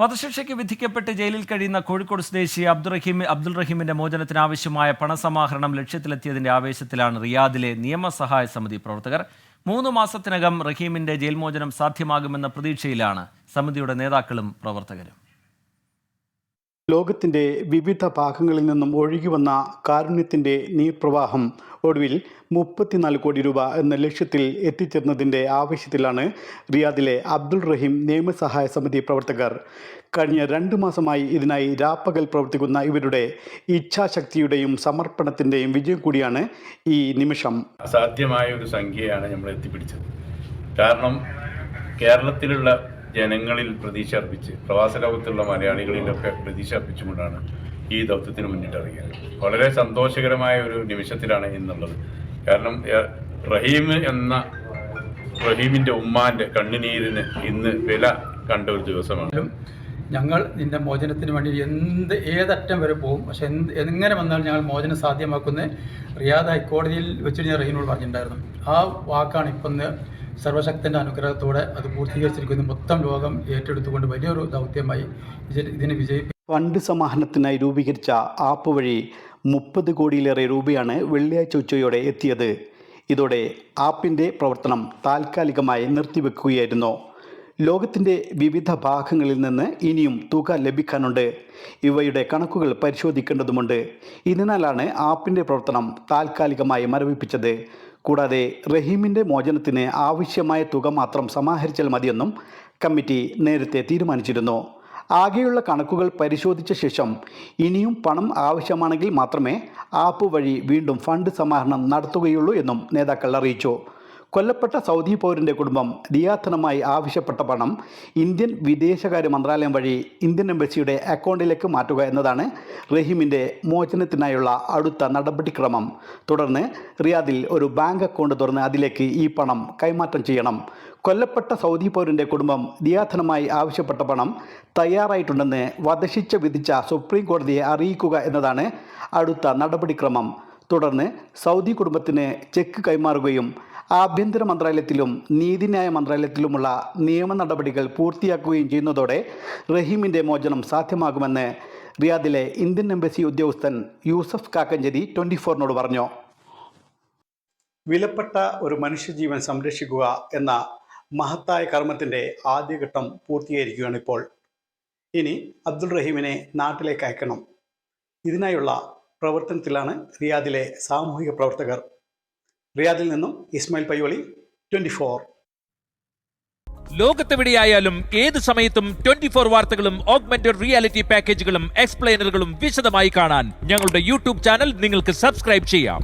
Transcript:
വധശിക്ഷയ്ക്ക് വിധിക്കപ്പെട്ട് ജയിലിൽ കഴിയുന്ന കോഴിക്കോട് സ്വദേശി അബ്ദുറഹീം അബ്ദുൾ റഹീമിന്റെ മോചനത്തിന് ആവശ്യമായ പണസമാഹരണം ലക്ഷ്യത്തിലെത്തിയതിന്റെ ആവേശത്തിലാണ് റിയാദിലെ നിയമസഹായ സമിതി പ്രവർത്തകർ. മൂന്ന് മാസത്തിനകം റഹീമിന്റെ ജയിൽ മോചനം സാധ്യമാകുമെന്ന പ്രതീക്ഷയിലാണ് സമിതിയുടെ നേതാക്കളും പ്രവർത്തകരും. ലോകത്തിന്റെ വിവിധ ഭാഗങ്ങളിൽ നിന്നും ഒഴുകി വന്ന കാരുണ്യത്തിന്റെ നീർപ്രവാഹം ഒടുവിൽ മുപ്പത്തിനാല് കോടി രൂപ എന്ന ലക്ഷ്യത്തിൽ എത്തിച്ചേർന്നതിന്റെ ആവശ്യത്തിലാണ് റിയാദിലെ അബ്ദുൾ റഹീം നിയമസഹായ സമിതി പ്രവർത്തകർ. കഴിഞ്ഞ രണ്ട് മാസമായി ഇതിനായി രാപ്പകൽ പ്രവർത്തിക്കുന്ന ഇവരുടെ ഇച്ഛാശക്തിയുടെയും സമർപ്പണത്തിന്റെയും വിജയം കൂടിയാണ് ഈ നിമിഷം. അസാധ്യമായ ഒരു സംഖ്യയാണ് നമ്മൾ എത്തിപ്പിടിച്ചത്. കാരണം കേരളത്തിലുള്ള ജനങ്ങളിൽ പ്രതീക്ഷ അർപ്പിച്ച് പ്രവാസ ലോകത്തുള്ള മലയാളികളിലൊക്കെ പ്രതീക്ഷ അർപ്പിച്ചുകൊണ്ടാണ് ഈ ദൗത്യത്തിന് മുന്നിട്ടിറങ്ങിയത്. വളരെ സന്തോഷകരമായ ഒരു നിമിഷത്തിലാണ് ഇന്നുള്ളത്. കാരണം റഹീം എന്ന റഹീമിന്റെ ഉമ്മാന്റെ കണ്ണുനീരിന് ഇന്ന് വില കണ്ട ഒരു ദിവസമാണ്. ഞങ്ങൾ നിന്റെ മോചനത്തിന് വേണ്ടി എന്ത് ഏതറ്റം വരെ പോകും. പക്ഷെ എന്ത് എങ്ങനെ വന്നാൽ ഞങ്ങൾ മോചനം സാധ്യമാക്കുന്ന റിയാദ് ഹൈക്കോടതിയിൽ വെച്ചിട്ട് ഞാൻ റഹീനോട് പറഞ്ഞിട്ടുണ്ടായിരുന്നു. ആ വാക്കാണ് ഇപ്പം സർവശക്തന്റെ അനുഗ്രഹത്തോടെ അത് പൂർത്തീകരിച്ചിരിക്കുന്ന മൊത്തം ലോകം ഏറ്റെടുത്തുകൊണ്ട് വലിയൊരു ദൗത്യമായി ഇതിനെ വിജയിപ്പിക്കും ഫണ്ട് സമാഹരണത്തിനായി രൂപീകരിച്ച ആപ്പ് വഴി മുപ്പത് കോടിയിലേറെ രൂപയാണ് വെള്ളിയാഴ്ച ഉച്ചയോടെ എത്തിയത്. ഇതോടെ ആപ്പിന്റെ പ്രവർത്തനം താൽക്കാലികമായി നിർത്തിവെക്കുകയായിരുന്നു. ലോകത്തിന്റെ വിവിധ ഭാഗങ്ങളിൽ നിന്ന് ഇനിയും തുക ലഭിക്കാനുണ്ട്. ഇവയുടെ കണക്കുകൾ പരിശോധിക്കേണ്ടതുമുണ്ട്. ഇതിനാലാണ് ആപ്പിന്റെ പ്രവർത്തനം താൽക്കാലികമായി മരവിപ്പിച്ചത്. കൂടാതെ റഹീമിന്റെ മോചനത്തിന് ആവശ്യമായ തുക മാത്രം സമാഹരിച്ചാൽ മതിയെന്നും കമ്മിറ്റി നേരത്തെ തീരുമാനിച്ചിരുന്നു. ആകെയുള്ള കണക്കുകൾ പരിശോധിച്ച ശേഷം ഇനിയും പണം ആവശ്യമാണെങ്കിൽ മാത്രമേ ആപ്പ് വഴി വീണ്ടും ഫണ്ട് സമാഹരണം നടത്തുകയുള്ളൂ എന്നും നേതാക്കൾ അറിയിച്ചു. കൊല്ലപ്പെട്ട സൗദി പൗരന്റെ കുടുംബം ദിയാത്തനമായി ആവശ്യപ്പെട്ട പണം ഇന്ത്യൻ വിദേശകാര്യ മന്ത്രാലയം വഴി ഇന്ത്യൻ എംബസിയുടെ അക്കൗണ്ടിലേക്ക് മാറ്റുക എന്നതാണ് റഹീമിന്റെ മോചനത്തിനായുള്ള അടുത്ത നടപടിക്രമം. തുടർന്ന് റിയാദിൽ ഒരു ബാങ്ക് അക്കൗണ്ട് തുറന്ന് അതിലേക്ക് ഈ പണം കൈമാറ്റം ചെയ്യണം. കൊല്ലപ്പെട്ട സൗദി പൗരന്റെ കുടുംബം ദിയാധനമായി ആവശ്യപ്പെട്ട പണം തയ്യാറായിട്ടുണ്ടെന്ന് വധശിക്ഷ വിധിച്ച സുപ്രീം കോടതിയെ അറിയിക്കുക എന്നതാണ് അടുത്ത നടപടിക്രമം. തുടർന്ന് സൗദി കുടുംബത്തിന് ചെക്ക് കൈമാറുകയും ആഭ്യന്തര മന്ത്രാലയത്തിലും നീതിന്യായ മന്ത്രാലയത്തിലുമുള്ള നിയമ നടപടികൾ പൂർത്തിയാക്കുകയും ചെയ്യുന്നതോടെ റഹീമിന്റെ മോചനം സാധ്യമാകുമെന്ന് റിയാദിലെ ഇന്ത്യൻ എംബസി ഉദ്യോഗസ്ഥൻ യൂസഫ് കാക്കഞ്ചേരി ട്വന്റി ഫോറിനോട് പറഞ്ഞു. വിലപ്പെട്ട ഒരു മനുഷ്യജീവൻ സംരക്ഷിക്കുക എന്ന മഹത്തായ കർമ്മത്തിന്റെ ആദ്യഘട്ടം പൂർത്തീകരിക്കുകയാണ് ഇപ്പോൾ. ഇനി അബ്ദുൾ റഹീമിനെ നാട്ടിലേക്ക് അയക്കണം. ഇതിനായുള്ള പ്രവർത്തനത്തിലാണ് റിയാദിലെ സാമൂഹിക പ്രവർത്തകർ റിയാദിൽ നിന്നും ഇസ്മായിൽ പയ്യോളി ട്വന്റി ഫോർ ലോകത്തെവിടെയായാലും ഏത് സമയത്തും ട്വന്റി ഫോർ വാർത്തകളും ഓഗ്മെന്റഡ് റിയാലിറ്റി പാക്കേജുകളും എക്സ്പ്ലെയിനറുകളും വിശദമായി കാണാൻ ഞങ്ങളുടെ യൂട്യൂബ് ചാനൽ നിങ്ങൾക്ക് സബ്സ്ക്രൈബ് ചെയ്യാം.